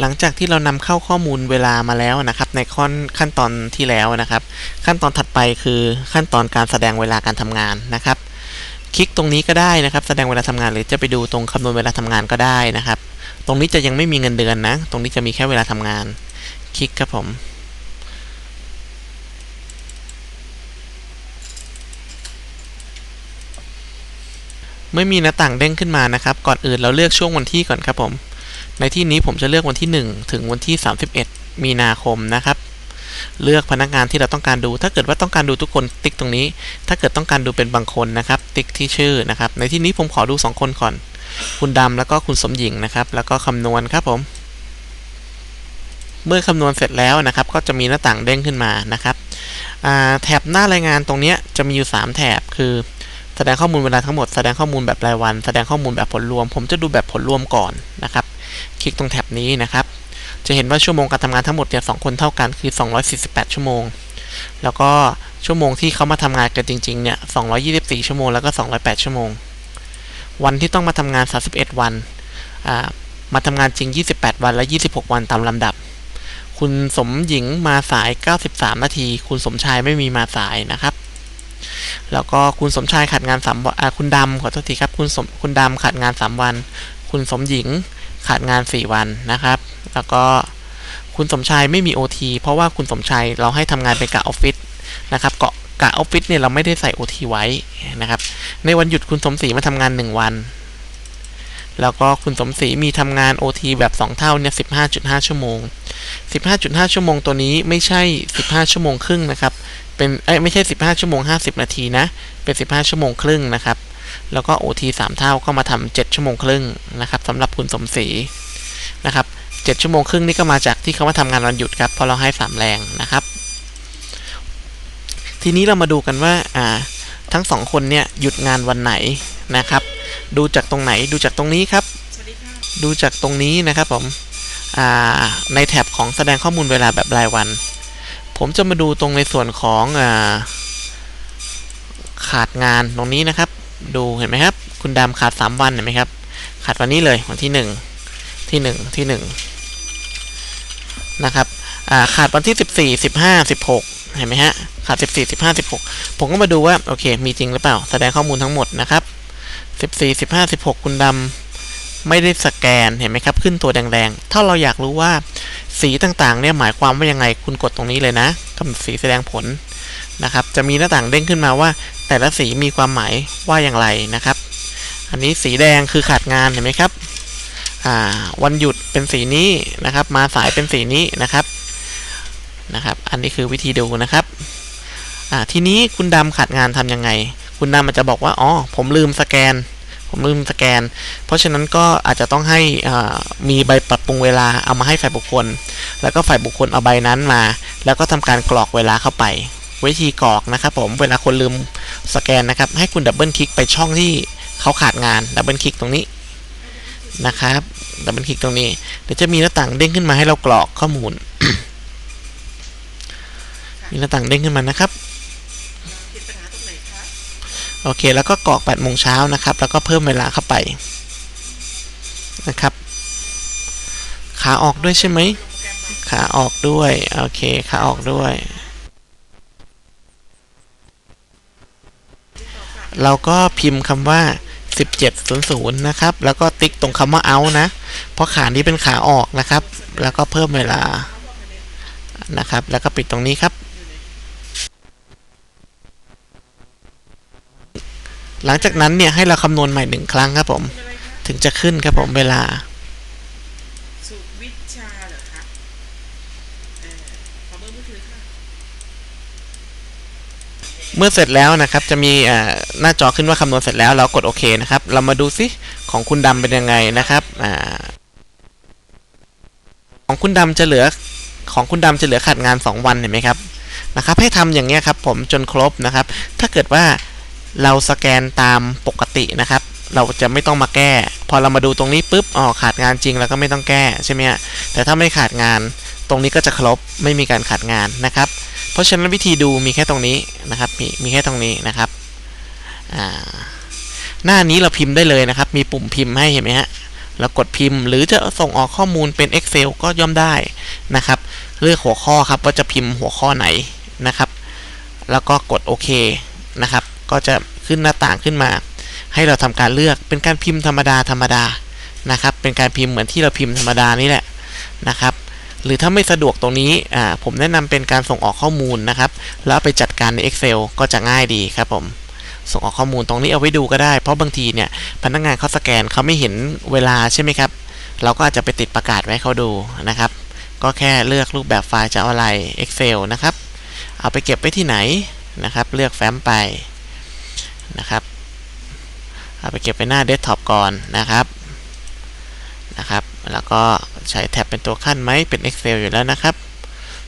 หลังจากที่เรานำเข้าข้อมูลเวลามาแล้วนะครับ ในขั้นขั้นตอนที่แล้วนะครับ ขั้นตอนถัดไปคือขั้นตอนการแสดงเวลาการทำงานนะครับ คลิกตรงนี้ก็ได้นะครับ แสดงเวลาทำงานหรือจะไปดูตรงคำนวณเวลาทำงานก็ได้นะครับ ตรงนี้จะยังไม่มีเงินเดือนนะ ตรงนี้จะมีแค่เวลาทำงาน คลิกครับผมเมื่อมีหน้าต่างเด้งขึ้นมานะครับ ก่อนอื่นเราเลือกช่วงวันที่ก่อนครับผม ในที่นี้ผมจะเลือกวันที่ 1 ถึงวันที่ 31 มีนาคมนะครับ เลือกพนักงานที่เราต้องการดู ถ้าเกิดว่าต้องการดูทุกคนติ๊กตรงนี้ ถ้าเกิดต้องการดูเป็นบางคนนะครับ ติ๊กที่ชื่อนะครับ ในที่นี้ผมขอดู 2 คนก่อน คุณดำแล้วก็คุณสมหญิงนะครับ แล้วก็คำนวณครับผม เมื่อคำนวณเสร็จแล้วนะครับ ก็จะมีหน้าต่างเด้งขึ้นมานะครับแถบหน้ารายงานตรงนี้จะมีอยู่ 3 แถบคือแสดงข้อมูลเวลาทั้งหมด แสดงข้อมูลแบบรายวัน แสดงข้อมูลแบบผลรวม ผมจะดูแบบผลรวมก่อนนะครับ ลิกตรงแท็บนี้นะครับ จะเห็นว่าชั่วโมงการทำงานทั้งหมดเนี่ยสองคนเท่ากันคือ 248 ชั่วโมง แล้วก็ชั่วโมงที่เขามาทำงานกันจริงๆเนี่ย224 ชั่วโมงแล้วก็ 208 ชั่วโมง วันที่ต้องมาทำงาน 31 วันอ่ามาทำงานจริง 28 วันและ 26 วันตามลำดับ คุณสมหญิงมาสาย 93 นาที คุณสมชายไม่มีมาสายนะครับแล้วก็คุณสมชายขาดงาน3วันคุณดำขอโทษทีครับ คุณสมคุณดำขาดงาน 3 วัน คุณสมหญิง ขาดงาน 4 วันนะครับ แล้วก็คุณสมชายไม่มี OT เพราะว่าคุณสมชายเราให้ทำงานเป็นกะออฟฟิศนะครับเกาะกะออฟฟิศเนี่ยเราไม่ได้ใส่ OT ไว้นะครับ ในวันหยุดคุณสมศรีมาทำงาน 1 วัน แล้วก็คุณสมศรีมีทำงาน OT แบบ 2 เท่าเนี่ย15.5 ชั่วโมง 15.5 ชั่วโมงตัวนี้ไม่ใช่ 15 ชั่วโมงครึ่งนะครับ เป็น เอ้ยไม่ใช่ 15 ชั่วโมง 50 นาทีนะ เป็น 15 ชั่วโมงครึ่งนะครับ แล้วก็ OT 3 เท่าก็มาทำ7ชั่วโมงครึ่งนะครับสำหรับคุณสมศรีนะครับ7ชั่วโมงครึ่งนี่ก็มาจากที่เขามาทำงานวันหยุดครับเพราะเราให้ 3 แรงนะครับ ทีนี้เรามาดูกันว่าอ่าทั้งสองคนเนี่ยหยุดงานวันไหนนะครับ ดูจากตรงไหนดูจากตรงนี้ครับดูจากตรงนี้นะครับผมอ่าในแท็บของแสดงข้อมูลเวลาแบบรายวัน ผมจะมาดูตรงในส่วนของอาขาดงานตรงนี้นะครับ ดูเห็นไหมครับ คุณดำขาด 3 วันเห็นไหมครับ ขาดวันนี้เลยวันที่ 1 ที่ 1 ที่1นะครับาขาดวันที่ 14 15 16 เห็นไหมฮะขาด 14 15 16 ผมก็มาดูว่าโอเค มีจริงหรือเปล่า แสดงข้อมูลทั้งหมดนะครับ 14 15 16 คุณดำไม่ได้สแกนเห็นไหมครับ ขึ้นตัวแดงๆ ถ้าเราอยากรู้ว่าสีต่างๆเนี่ยหมายความว่ายังไงคุณกดตรงนี้เลยนะกำหนดสีแสดงผลนะครับ จะมีหน้าต่างเด้งขึ้นมาว่า แต่ละสีมีความหมายว่าอย่างไรนะครับ อันนี้สีแดงคือขาดงานเห็นไหมครับวันหยุดเป็นสีนี้นะครับ มาสายเป็นสีนี้นะครับนะครับ อันนี้คือวิธีดูนะครับทีนี้คุณดำขาดงานทำยังไง คุณดำมันจะบอกว่าอ๋อผมลืมสแกน ผมลืมสแกน เพราะฉะนั้นก็อาจจะต้องให้มีใบปรับปรุงเวลาเอามาให้ฝ่ายบุคคล แล้วก็ฝ่ายบุคคลเอาใบนั้นมา แล้วก็ทำการกรอกเวลาเข้าไป วิธีกรอกนะครับผมเวลาคนลืมสแกนนะครับ ให้คุณดับเบิลคลิกไปช่องที่เขาขาดงานดับเบิลคลิกตรงนี้นะครับดับเบิลคลิกตรงนี้เดี๋ยวจะมีหน้าต่างเด้งขึ้นมาให้เรากรอกข้อมูล มีหน้าต่างเด้งขึ้นมานะครับโอเค แล้วก็กรอก8โมงเช้านะครับ แล้วก็เพิ่มเวลาเข้าไปนะครับ ขาออกด้วยใช่ไหมขาออกด้วย โอเค ขาออกด้วย เราก็พิมพ์คำว่า 1700 นะครับ แล้วก็ติ๊กตรงคำว่า out นะ เพราะขานี้เป็นขาออกนะครับ แล้วก็เพิ่มเวลา นะครับ แล้วก็ปิดตรงนี้ครับ หลังจากนั้นเนี่ยให้เราคำนวณใหม่หนึ่งครั้งครับผม ถึงจะขึ้นครับผมเวลา สุวิชาเหรอคะเออขอเบอร์มือถือค่ะ เมื่อเสร็จแล้วนะครับจะมีหน้าจอขึ้นว่าคำนวณเสร็จแล้วเรากดโอเคนะครับ เรามาดูซิของคุณดำเป็นยังไงนะครับอของคุณดำจะเหลือของคุณดำจะเหลือขาดงาน 2 วันเห็นไหมครับนะครับให้ทำอย่างเงี้ยครับผมจนครบนะครับ ถ้าเกิดว่าเราสแกนตามปกตินะครับ เราจะไม่ต้องมาแก้ พอเรามาดูตรงนี้ปุ๊บอ๋อขาดงานจริงแล้วก็ไม่ต้องแก้ใช่ไหมฮะแต่ถ้าไม่ขาดงานตรงนี้ก็จะครบไม่มีการขาดงานนะครับ เพราะฉะนั้นวิธีดูมีแค่ตรงนี้นะครับ มีมีแค่ตรงนี้นะครับหน้านี้เราพิมพ์ได้เลยนะครับ มีปุ่มพิมพ์ให้เห็นไหมฮะแล้วกดพิมพ์ หรือจะส่งออกข้อมูลเป็น Excel ก็ย่อมได้นะครับ เลือกหัวข้อครับว่าจะพิมพ์หัวข้อไหนนะครับ แล้วก็กดโอเคนะครับ ก็จะขึ้นหน้าต่างขึ้นมา ให้เราทำการเลือกเป็นการพิมพ์ธรรมดาธรรมดานะครับ เป็นการพิมพ์เหมือนที่เราพิมพ์ธรรมดานี่แหละนะครับ หรือถ้าไม่สะดวกตรงนี้อ่าผมแนะนำเป็นการส่งออกข้อมูลนะครับ แล้วไปจัดการใน Excel ก็จะง่ายดีครับผมส่งออกข้อมูลตรงนี้เอาไว้ดูก็ได้ เพราะบางทีเนี่ยพนักงานเขาสแกนเขาไม่เห็นเวลาใช่ไหมครับ เราก็อาจจะไปติดประกาศไว้เขาดูนะครับ ก็แค่เลือกรูปแบบไฟล์จะเอาอะไร Excel นะครับ เอาไปเก็บไว้ที่ไหนนะครับ เลือกแฟ้มไปนะครับ ไปเก็บไปหน้าเดสก์ท็อปก่อนนะครับนะครับ แล้วก็ใช้แท็บเป็นตัวขั้นไหมเป็น Excel อยู่แล้วนะครับ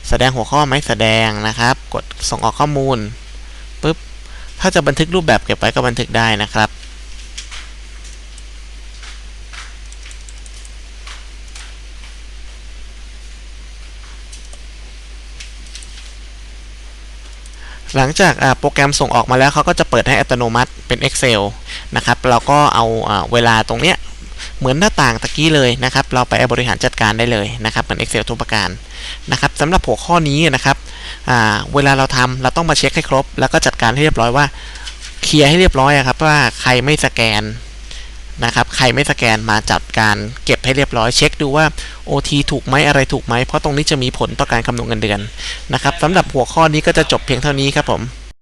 แสดงหัวข้อไหมแสดงนะครับ กดส่งออกข้อมูลปุ๊บถ้าจะบันทึกรูปแบบเก็บไว้ก็บันทึกได้นะครับ หลังจากโปรแกรมส่งออกมาแล้วเขาก็จะเปิดให้อัตโนมัติเป็น Excel นะครับเราก็เอาเวลาตรงเนี้ยเหมือนหน้าต่างตะกี้เลยนะครับ เราไปบริหารจัดการได้เลยนะครับเหมือน Excel ทุกประการนะครับสำหรับหัวข้อนี้นะครับเวลาเราทำเราต้องมาเช็คให้ครบ แล้วก็จัดการให้เรียบร้อยว่าเคลียร์ให้เรียบร้อยครับว่าใครไม่สแกน นะครับ ใครไม่สแกนมาจัดการเก็บให้เรียบร้อยเช็คดูว่า OT ถูกไหมอะไรถูกไหมเพราะตรงนี้จะมีผลต่อการคำนวณเงินเดือนนะครับสำหรับหัวข้อนี้ก็จะจบเพียงเท่านี้ครับผม